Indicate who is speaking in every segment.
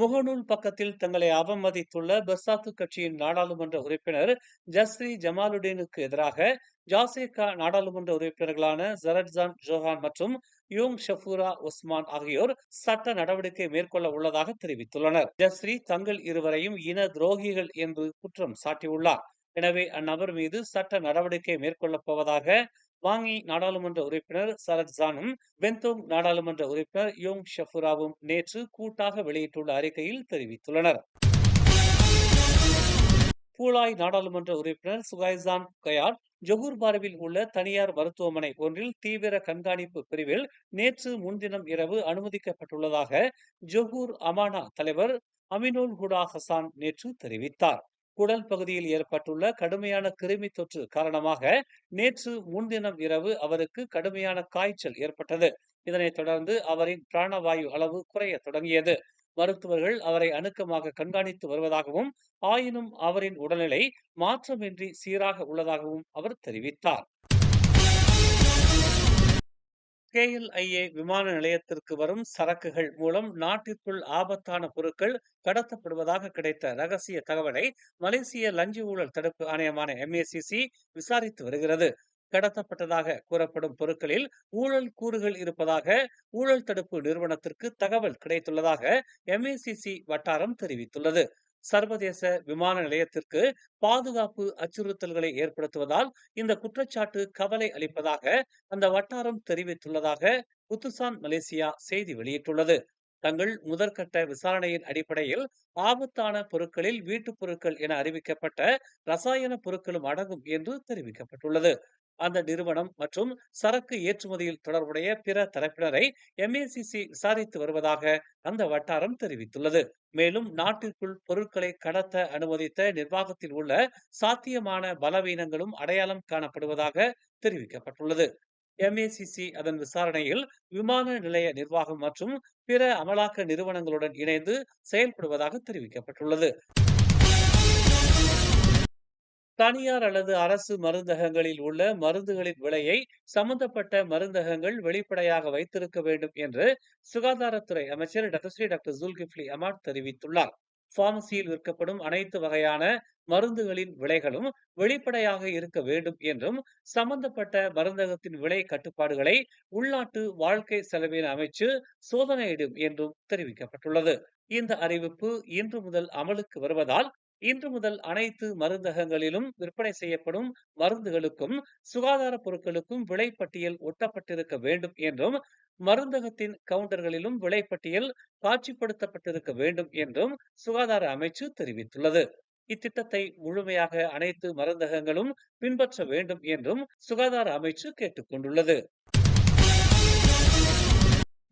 Speaker 1: முகநூல் பக்கத்தில் தங்களை அவமதித்துள்ள பெர்சாத்து கட்சியின் நாடாளுமன்ற உறுப்பினர் ஜஸ்ரி ஜமாலுடீனுக்கு எதிராக ஜாசேகா நாடாளுமன்ற உறுப்பினர்களான ஜரட்ஜான் ஜோஹான் மற்றும் யூங் ஷஃபூரா உஸ்மான் ஆகியோர் சட்ட நடவடிக்கை மேற்கொள்ள உள்ளதாக தெரிவித்துள்ளனர். ஜஸ்ரி தங்கள் இருவரையும் இன துரோகிகள் என்று குற்றம் சாட்டியுள்ளார். எனவே அந்நபர் மீது சட்ட நடவடிக்கை மேற்கொள்ளப் போவதாக வாங்கி நாடாளுமன்ற உறுப்பினர் சரத் ஜானும் பெந்தோங் நாடாளுமன்ற உறுப்பினர் யோங் ஷஃபுராவும் நேற்று கூட்டாக வெளியிட்டுள்ள அறிக்கையில் தெரிவித்துள்ளனர். பூலாய் நாடாளுமன்ற உறுப்பினர் சுகாய்சான் கயார் ஜொகூர்பாருவில் உள்ள தனியார் மருத்துவமனை ஒன்றில் தீவிர கண்காணிப்பு பிரிவில் நேற்று முன்தினம் இரவு அனுமதிக்கப்பட்டுள்ளதாக ஜொகூர் அமானா தலைவர் அமினோல் ஹுடா ஹசான் நேற்று தெரிவித்தார். குடல் பகுதியில் ஏற்பட்டுள்ள கடுமையான கிருமி தொற்று காரணமாக நேற்று முன்தினம் இரவு அவருக்கு கடுமையான காய்ச்சல் ஏற்பட்டது. இதனைத் தொடர்ந்து அவரின் பிராணவாயு அளவு குறைய தொடங்கியது. மருத்துவர்கள் அவரை அணுக்கமாக கண்காணித்து வருவதாகவும் ஆயினும் அவரின் உடல்நிலை மாற்றமின்றி சீராக உள்ளதாகவும் அவர் தெரிவித்தார். கேஎல்ஐஏ விமான நிலையத்திற்கு வரும் சரக்குகள் மூலம் நாட்டிற்குள் ஆபத்தான பொருட்கள் கடத்தப்படுவதாக கிடைத்த ரகசிய தகவலை மலேசிய லஞ்ச ஊழல் தடுப்பு ஆணையமான எம்ஏசிசி விசாரித்து வருகிறது. கடத்தப்பட்டதாக கூறப்படும் பொருட்களில் ஊழல் கூறுகள் இருப்பதாக ஊழல் தடுப்பு நிறுவனத்திற்கு தகவல் கிடைத்துள்ளதாக எம்ஏசிசி வட்டாரம் தெரிவித்துள்ளது. சர்வதேச விமான நிலையத்திற்கு பாதுகாப்பு அச்சுறுத்தல்களை ஏற்படுத்துவதால் இந்த குற்றச்சாட்டு கவலை அளிப்பதாக அந்த வட்டாரம் தெரிவித்துள்ளதாக குத்துசான் மலேசியா செய்தி வெளியிட்டுள்ளது. தங்கள் முதற்கட்ட விசாரணையின் அடிப்படையில் ஆபத்தான பொருட்களில் வீட்டுப் பொருட்கள் என அறிவிக்கப்பட்ட ரசாயன பொருட்களும் அடங்கும் என்று தெரிவிக்கப்பட்டுள்ளது. அந்த நிறுவனம் மற்றும் சரக்கு ஏற்றுமதியில் தொடர்புடைய பிற தரப்பினரை எம்ஏசிசி விசாரித்து வருவதாக அந்த வட்டாரம் தெரிவித்துள்ளது. மேலும் நாட்டிற்குள் பொருட்களை கடத்த அனுமதித்த நிர்வாகத்தில் உள்ள சாத்தியமான பலவீனங்களும் அடையாளம் காணப்படுவதாக தெரிவிக்கப்பட்டுள்ளது. எம்ஏசிசி அதன் விசாரணையில் விமான நிலைய நிர்வாகம் மற்றும் பிற அமலாக்க நிறுவனங்களுடன் இணைந்து செயல்படுவதாக தெரிவிக்கப்பட்டுள்ளது. தனியார் அல்லது அரசு மருந்தகங்களில் உள்ள மருந்துகளின் விலையை சம்பந்தப்பட்ட மருந்தகங்கள் வெளிப்படையாக வைத்திருக்க வேண்டும் என்று சுகாதாரத்துறை அமைச்சர் டாக்டர் டாக்டர் ஜுல்கிஃப்லி அமாட் தெரிவித்துள்ளார். பார்மசியில் விற்கப்படும் அனைத்து வகையான மருந்துகளின் விலைகளும் வெளிப்படையாக இருக்க வேண்டும் என்றும் சம்பந்தப்பட்ட மருந்தகத்தின் விலை கட்டுப்பாடுகளை உள்நாட்டு வாழ்க்கை செலவின அமைச்சு சோதனையிடும் என்றும் தெரிவிக்கப்பட்டுள்ளது. இந்த அறிவிப்பு இன்று முதல் அமலுக்கு வருவதால் இன்று முதல் அனைத்து மருந்தகங்களிலும் விற்பனை செய்யப்படும் மருந்துகளுக்கும் சுகாதார பொருட்களுக்கும் விலைப்பட்டியல் ஒட்டப்பட்டிருக்க வேண்டும் என்றும் மருந்தகத்தின் கவுண்டர்களிலும் விலைப்பட்டியல் காட்சிப்படுத்தப்பட்டிருக்க வேண்டும் என்றும் சுகாதார அமைச்சு தெரிவித்துள்ளது. இத்திட்டத்தை முழுமையாக அனைத்து மருந்தகங்களும் பின்பற்ற வேண்டும் என்றும் சுகாதார அமைச்சு கேட்டுக்கொண்டுள்ளது.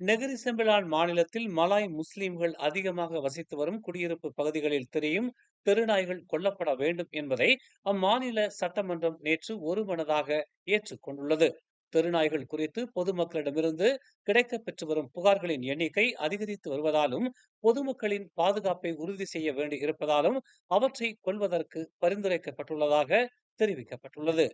Speaker 1: நெகிரி செம்பிலான் மாநிலத்தில் மலாய் முஸ்லிம்கள் அதிகமாக வசித்து வரும் குடியிருப்பு பகுதிகளில் தெரியும் தெருநாய்கள் கொல்லப்பட வேண்டும் என்பதை அம்மாநில சட்டமன்றம் நேற்று ஒருமனதாக ஏற்றுக்கொண்டுள்ளது. தெருநாய்கள் குறித்து பொதுமக்களிடமிருந்து கிடைக்க பெற்று வரும் புகார்களின் எண்ணிக்கை அதிகரித்து வருவதாலும் பொதுமக்களின் பாதுகாப்பை உறுதி செய்ய வேண்டி இருப்பதாலும் அவற்றை கொள்வதற்கு பரிந்துரைக்கப்பட்டுள்ளதாக தெரிவிக்கப்பட்டுள்ளது.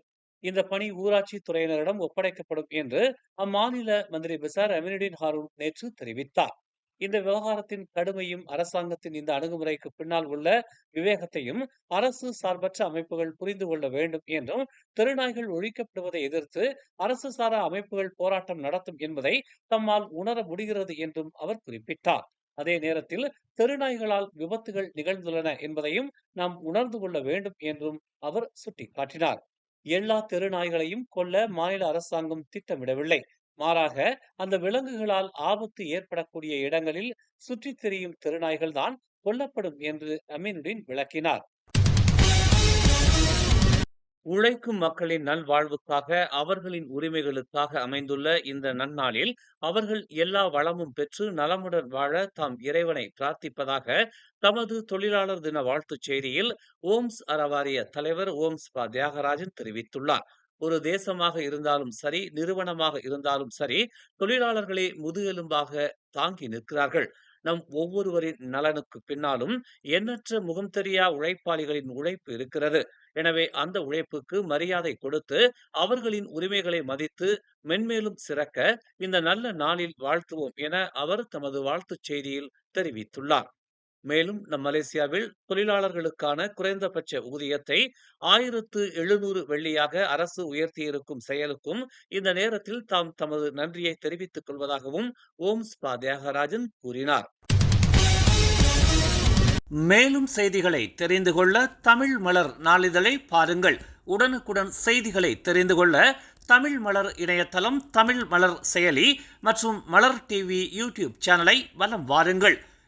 Speaker 1: இந்த பணி ஊராட்சி துறையினரிடம் ஒப்படைக்கப்படும் என்று அம்மாநில மந்திரி பிசார் அமினுடின் ஹாரூன் நேற்று தெரிவித்தார். இந்த விவகாரத்தின் கடுமையும் அரசாங்கத்தின் இந்த அணுகுமுறைக்கு பின்னால் உள்ள விவேகத்தையும் அரசு சார்பற்ற அமைப்புகள் புரிந்து கொள்ள வேண்டும் என்றும் தெருநாய்கள் ஒழிக்கப்படுவதை எதிர்த்து அரசு சாரா அமைப்புகள் போராட்டம் நடத்தும் என்பதை தம்மால் உணர முடிகிறது என்றும் அவர் குறிப்பிட்டார். அதே நேரத்தில் தெருநாய்களால் விபத்துகள் நிகழ்ந்துள்ளன என்பதையும் நாம் உணர்ந்து கொள்ள வேண்டும் என்றும் அவர் சுட்டிக்காட்டினார். எல்லா தெருநாய்களையும் கொல்ல மாநில அரசாங்கம் திட்டமிடவில்லை. மாறாக அந்த விலங்குகளால் ஆபத்து ஏற்படக்கூடிய இடங்களில் சுற்றித் திரியும் திருநாய்கள் தான் கொல்லப்படும் என்று அமீனுடின் விளக்கினார். உழைக்கும் மக்களின் நல்வாழ்வுக்காக அவர்களின் உரிமைகளுக்காக அமைந்துள்ள இந்த நன்னாளில் அவர்கள் எல்லா வளமும் பெற்று நலமுடன் வாழ தாம் இறைவனை பிரார்த்திப்பதாக தமது தொழிலாளர் தின வாழ்த்துச் செய்தியில் ஓம்ஸ் அறவாரிய தலைவர் ஓம்ஸ் பா தியாகராஜன் தெரிவித்துள்ளார். ஒரு தேசமாக இருந்தாலும் சரி நிறுவனமாக இருந்தாலும் சரி தொழிலாளர்களே முதுகெலும்பாக தாங்கி நிற்கிறார்கள். நம் ஒவ்வொருவரின் நலனுக்கு பின்னாலும் எண்ணற்ற முகம் தெரியா உழைப்பாளிகளின் உழைப்பு இருக்கிறது. எனவே அந்த உழைப்புக்கு மரியாதை கொடுத்து அவர்களின் உரிமைகளை மதித்து மென்மேலும் சிறக்க இந்த நல்ல நாளில் வாழ்த்துவோம் என அவர் தமது வாழ்த்துச் செய்தியில் தெரிவித்துள்ளார். மேலும் நம் மலேசியாவில் தொழிலாளர்களுக்கான குறைந்தபட்ச ஊதியத்தை ஆயிரத்து எழுநூறு வெள்ளியாக அரசு உயர்த்தியிருக்கும் செயலுக்கும் இந்த நேரத்தில் தாம் தமது நன்றியை தெரிவித்துக் கொள்வதாகவும் ஓம் ஸ்பா தியாகராஜன் கூறினார். மேலும் செய்திகளை தெரிந்து கொள்ள தமிழ் மலர் நாளிதழை பாருங்கள். உடனுக்குடன் செய்திகளை தெரிந்து கொள்ள தமிழ் மலர் இணையதளம் தமிழ் மலர் செயலி மற்றும் மலர் டிவி யூடியூப் சேனலை வலம் வாருங்கள்.